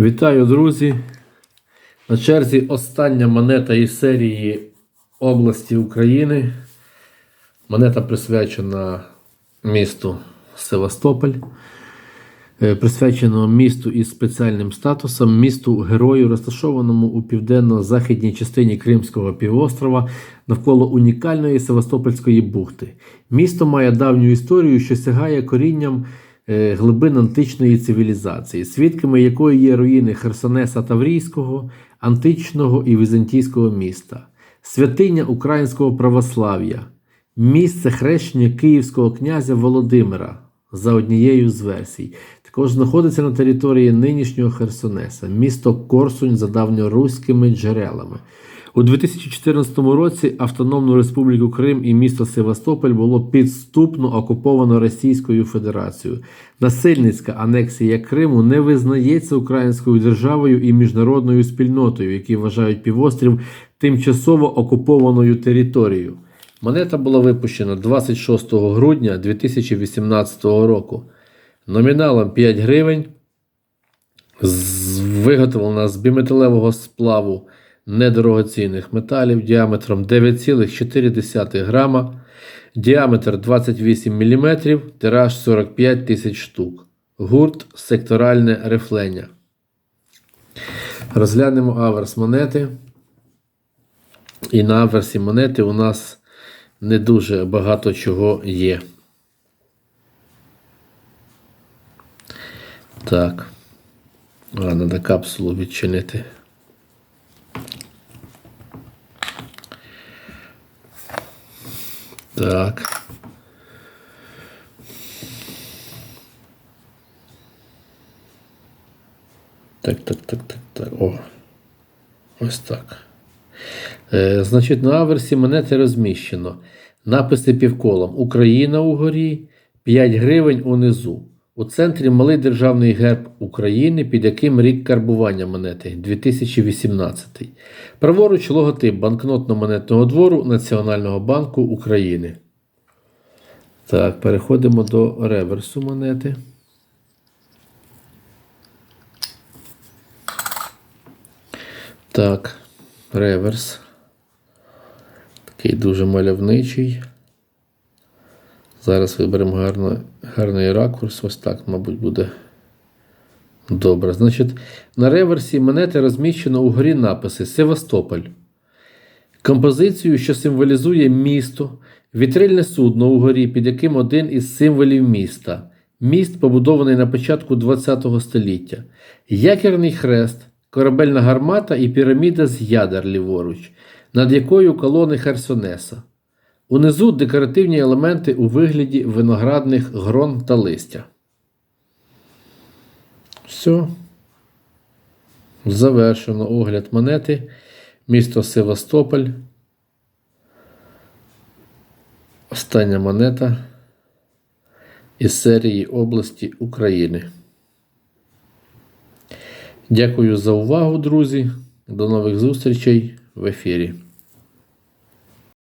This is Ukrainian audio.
Вітаю, друзі! На черзі остання монета із серії області України. Монета присвячена місту Севастополь, Е, присвячено місту із спеціальним статусом, місту герою, розташованому у південно-західній частині Кримського півострова навколо унікальної Севастопольської бухти. Місто має давню історію, що сягає корінням глибин античної цивілізації, свідками якої є руїни Херсонеса Таврійського, античного і візантійського міста, святиня українського православ'я, місце хрещення київського князя Володимира за однією з версій. Також знаходиться на території нинішнього Херсонеса, місто Корсунь за давньоруськими джерелами. У 2014 році Автономну Республіку Крим і місто Севастополь було підступно окуповано Російською Федерацією. Насильницька анексія Криму не визнається українською державою і міжнародною спільнотою, які вважають півострів тимчасово окупованою територією. Монета була випущена 26 грудня 2018 року. Номіналом 5 гривень. Виготовлена з біметалевого сплаву недорогоцінних металів діаметром 9,4 грама, діаметр 28 мм, тираж 45 тисяч штук. Гурт секторальне рифлення. Розглянемо аверс монети. І на аверсі монети у нас не дуже багато чого є. Так. Треба капсулу відчинити. Так. Так, так, так, так, так. О. Ось так. Е, значить, на аверсі монети розміщено. Написи півколом. Україна угорі, 5 гривень унизу. У центрі малий державний герб України, під яким рік карбування монети 2018. Праворуч логотип банкнотно-монетного двору Національного банку України. Так, переходимо до реверсу монети. Так, реверс. Такий дуже мальовничий. Зараз виберемо гарно, гарний ракурс. Ось так, мабуть, буде добре. Значить, на реверсі монети розміщено угорі написи Севастополь. Композицію, що символізує місто, вітрильне судно угорі, під яким один із символів міста. Міст побудований на початку ХХ століття. Якірний хрест, корабельна гармата і піраміда з ядер ліворуч, над якою колони Херсонеса. Унизу декоративні елементи у вигляді виноградних грон та листя. Все. Завершено огляд монети. Місто Севастополь. Остання монета із серії області України. Дякую за увагу, друзі. До нових зустрічей в ефірі.